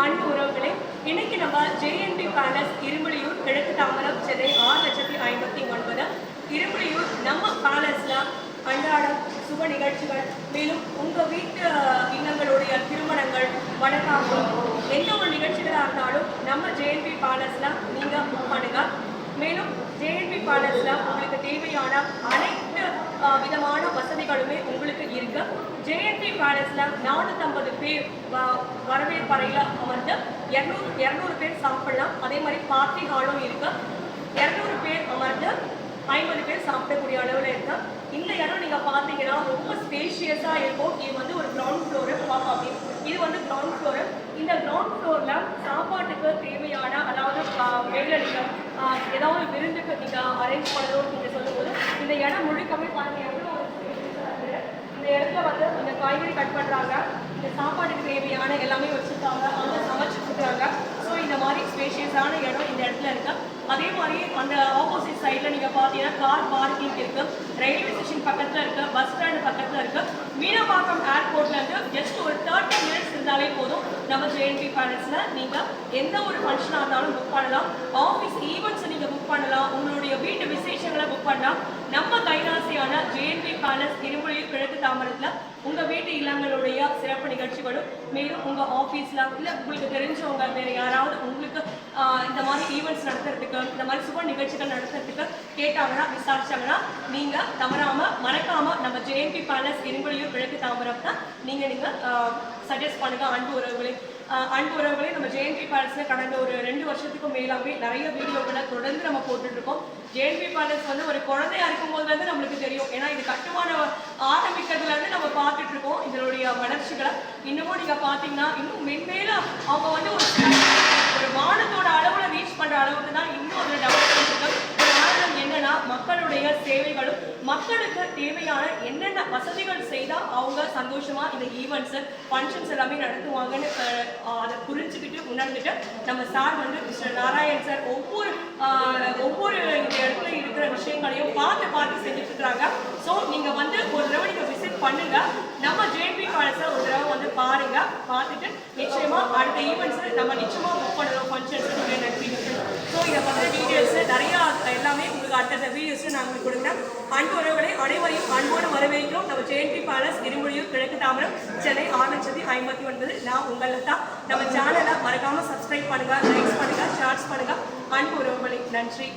அன்பு உறவுகளே இன்னைக்கு நம்ம ஜேஎன்பி பேலஸ் இரும்புலியூர் கிழக்கு தாம்பரம் சென்னை ஆறு லட்சத்தி ஐம்பத்தி ஒன்பது. இரும்புலியூர் நம்ம பேலஸ்ல அன்றாடம் சுப நிகழ்ச்சிகள் மேலும் உங்க வீட்டு இன்னங்களுடைய திருமணங்கள் வணக்கம் எந்த ஒரு நிகழ்ச்சிகளாக இருந்தாலும் நம்ம ஜேஎன்பி பேலஸ்ல நீங்க புக் பண்ணுங்க. மேலும் ஜேஎன்பி பேலஸ்ல உங்களுக்கு தேவையான அனைத்து விதமான வசதிகளுமே உங்களுக்கு இருக்கு. பேலஸ்ல நானூற்றம்பது பேர் வ- வரவேற்பறையில அமர்ந்து இரநூறு இரநூறு பேர் சாப்பிடலாம். அதே மாதிரி பார்ட்டி ஹாலும் இருக்கு. இரநூறு பேர் அமர்ந்து ஐம்பது பேர் சாப்பிடக்கூடிய அளவில் இருக்கு. இந்த இடம் நீங்க பார்த்தீங்கன்னா ரொம்ப ஸ்பேஷியஸா இருக்கும். இது வந்து ஒரு கிரவுண்ட் ஃப்ளோரு பார்க்கலாம் இது வந்து கிரவுண்ட் ஃப்ளோரு இந்த கிரவுண்ட் ஃப்ளோர்ல சாப்பாட்டுக்கு தேவையான அதாவது ஆஹ், ஏதாவது விருந்துக்கு நீங்க அரேஞ்ச் பண்ணணும் நீங்க சொல்லும்போது இந்த இடம் முழுக்கமே பார்த்தீங்கன்னா எவ்வளோ ஒரு spaciousஆ இருக்கு. இந்த இடத்துல வந்து இந்த காய்கறி கட் பண்றாங்க. இந்த சாப்பாட்டுக்கு தேவையான எல்லாமே வச்சிருக்காங்க. அவங்க சமைச்சு கொடுக்குறாங்க. ஸோ இந்த மாதிரி ஸ்பேஷியஸான இடம் இந்த இடத்துல இருக்கு. அதே மாதிரி அந்த ஆப்போசிட் சைடில் நீங்கள் பார்த்தீங்கன்னா கார் பார்க்கிங் இருக்கு. ரயில்வே ஸ்டேஷன் பக்கத்தில் இருக்கு. பஸ் ஸ்டாண்ட் பக்கத்தில் இருக்கு. மீனம்பாக்கம் ஏர்போர்ட்லேருந்து ஜஸ்ட் ஒரு தேர்ட்டி மினிட்ஸ் இருந்தாலே போதும். நம்ம ஜேஎன்பி பேலஸ்ல நீங்க எந்த ஒரு ஃபங்க்ஷனாக இருந்தாலும் புக் பண்ணலாம். ஆஃபீஸ் ஈவெண்ட்ஸ் நீங்கள் வீட்டு புக் பண்ணலாம் நம்ம கைராசியான ஜேஎன்பி பேலஸ் இருமொழியூர் கிழக்கு தாமரத்தில் உங்க வீட்டு இல்லங்களுடைய சிறப்பு நிகழ்ச்சிகளும் மேலும் உங்க ஆஃபீஸில் இல்ல உங்களுக்கு தெரிஞ்சவங்க வேற யாராவது உங்களுக்கு இந்த மாதிரி ஈவெண்ட்ஸ் நடத்துறதுக்கு இந்த மாதிரி சுப நிகழ்ச்சிகள் நடத்துறதுக்கு கேட்டாங்கன்னா விசாரிச்சாங்கன்னா நீங்க தவறாம மறக்காம நம்ம ஜேஎன்பி பேலஸ் இரும்புலியூர் கிழக்கு தாம்பரம் தான் நீங்கள் நீங்கள் சஜஸ்ட் பண்ணுங்கள் அன்பு உறவுகளை. அன்பு உறவுகளை நம்ம ஜேஎன்பி பேலஸில் கடந்த ஒரு ரெண்டு வருஷத்துக்கும் மேலாகவே நிறைய வீடியோக்களை தொடர்ந்து நம்ம போட்டுட்ருக்கோம். ஜேஎன்பி பேலஸ் வந்து ஒரு குழந்தையா இருக்கும்போதுலேருந்து நம்மளுக்கு தெரியும். ஏன்னா இது கட்டுமானம் ஆரம்பிக்கிறதுலேருந்து நம்ம பார்த்துட்ருக்கோம் இதனுடைய வளர்ச்சிகளை. இன்னமும் நீங்கள் பார்த்தீங்கன்னா இன்னும் மென்மேலும் அவங்க வந்து ஒரு ஒரு வானம் அளவுல ரீச் பண்ற அளவுக்கு தான் இன்னும் ஒரு டெவலப்மெண்ட் இருக்கு காரணம் என்னன்னா மக்களுடைய சேவைகளும் மக்களுக்கு தேவையான என்னென்ன வசதிகள் செய்தால் அவங்க சந்தோஷமா இந்த ஈவெண்ட்ஸு ஃபங்க்ஷன்ஸ் எல்லாமே நடத்துவாங்கன்னு அதை புரிஞ்சுக்கிட்டு உணர்ந்துட்டு நம்ம சார் வந்து மிஸ்டர் நாராயண் சார் ஒவ்வொரு ஒவ்வொரு இந்த இடத்துல இருக்கிற விஷயங்களையும் பார்த்து பார்த்து செஞ்சுட்டு இருக்காங்க ஸோ நீங்கள் வந்து ஒரு தடவை நீங்கள் விசிட் பண்ணுங்க. நம்ம ஜேபி காலேஜ்ல ஒரு தடவை வந்து பாருங்க. பார்த்துட்டு நிச்சயமா அடுத்த ஈவெண்ட்ஸ் நம்ம நிச்சயமா புக் பண்ணணும் ஃபங்க்ஷன்ஸ் நடத்திட்டு ஸோ இதை பற்றின டீட்டெயில் நிறைய எல்லாமே உங்களுக்கு அடுத்த வீடியோஸ் நான் உங்களுக்கு கொடுக்குறேன். அன்பு உறவுகளை அனைவரையும் அன்போடு வரவேற்கிறோம். நம்ம ஜெயந்தி பேலஸ் இருமொழியூர் கிழக்கு தாமரம் சென்னை ஆறு லட்சத்தி ஐம்பத்தி ஒன்பது. நான் உங்களை நம்ம சேனலை மறக்காம சப்ஸ்கிரைப் பண்ணுங்க லைக்ஸ் பண்ணுங்க ஷேர்ஸ் பண்ணுங்க. அன்பு உறவுகளை நன்றி.